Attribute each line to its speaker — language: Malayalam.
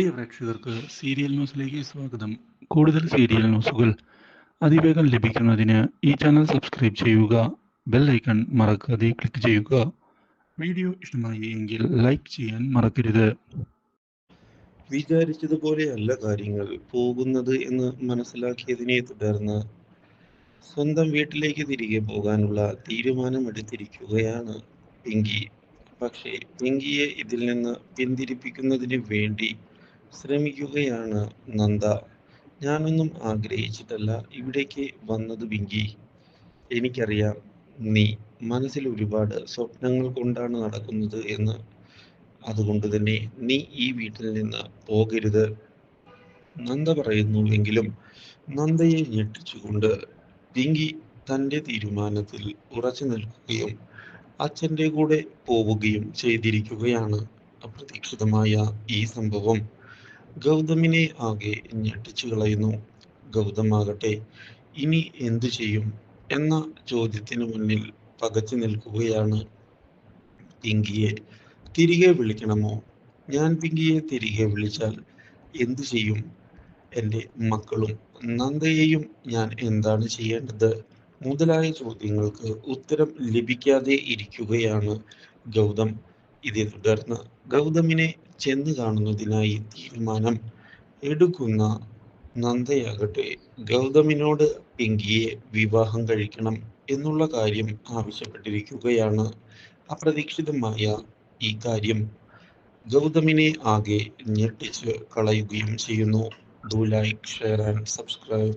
Speaker 1: പ്രിയ പ്രേക്ഷകർക്ക് സീരിയൽ ന്യൂസിലേക്ക് സ്വാഗതം. കൂടുതൽ സീരിയൽ ന്യൂസുകൾ അതിവേഗം ലഭിക്കുന്നതിന് ഈ ചാനൽ സബ്സ്ക്രൈബ് ചെയ്യുക ബെൽ ഐക്കൺ മറക്കാതെ ക്ലിക്ക് ചെയ്യുക. വീഡിയോ ഇഷ്ടമായി എങ്കിൽ ലൈക്ക് ചെയ്യാൻ മറക്കരുത്.
Speaker 2: വിചാരിച്ചതുപോലെയല്ല കാര്യങ്ങൾ. പോകുന്നത് എന്ന് മനസ്സിലാക്കിയതിനെ തുടർന്ന് സ്വന്തം വീട്ടിലേക്ക് തിരികെ പോകാനുള്ള തീരുമാനമെടുത്തിരിക്കുകയാണ് പിങ്കി. പക്ഷേ പിങ്കിയെ ഇതിൽ നിന്ന് പിന്തിരിപ്പിക്കുന്നതിന് വേണ്ടി ശ്രമിക്കുകയാണ് നന്ദ. ഞാനൊന്നും ആഗ്രഹിച്ചിട്ടല്ല. ഇവിടേക്ക് വന്നത് പിങ്കി എനിക്കറിയാം നീ മനസ്സിൽ ഒരുപാട് സ്വപ്നങ്ങൾ കൊണ്ടാണ് നടക്കുന്നത് എന്ന്. അതുകൊണ്ട് തന്നെ നീ ഈ വീട്ടിൽ നിന്ന് പോകരുത്. നന്ദ പറയുന്നുവെങ്കിലും നന്ദയെ ഞെട്ടിച്ചുകൊണ്ട് പിങ്കി തന്റെ തീരുമാനത്തിൽ ഉറച്ചു നിൽക്കുകയും അച്ഛന്റെ കൂടെ പോവുകയും ചെയ്തിരിക്കുകയാണ് അപ്രതീക്ഷിതമായ ഈ സംഭവം. ഗൗതമിനെ ആകെ ഞെട്ടിച്ചു കളയുന്നു. ഗൗതമാകട്ടെ ഇനി എന്തു ചെയ്യും? എന്ന ചോദ്യത്തിന് മുന്നിൽ പകച്ചു നിൽക്കുകയാണ് പിങ്കിയെ. തിരികെ വിളിക്കണമോ? ഞാൻ പിങ്കിയെ തിരികെ വിളിച്ചാൽ എന്തു ചെയ്യും? എന്റെ മക്കളും നന്ദയെയും ഞാൻ എന്താണ് ചെയ്യേണ്ടത്? മുതലായ ചോദ്യങ്ങൾക്ക് ഉത്തരം ലഭിക്കാതെ ഇരിക്കുകയാണ് ഗൗതം. ഇതേ തുടർന്ന് ഗൗതമിനെ ചെന്ന് കാണുന്നതിനായി തീരുമാനം എടുക്കുന്ന നന്ദയാകട്ടെ. ഗൗതമിനോട് പിങ്കിയെ വിവാഹം കഴിക്കണം എന്നുള്ള കാര്യം ആവശ്യപ്പെട്ടിരിക്കുകയാണ്. അപ്രതീക്ഷിതമായ ഈ കാര്യം ഗൗതമിനെ ആകെ ഞെട്ടിച്ച് കളയുകയും ചെയ്യുന്നു. Do like share and subscribe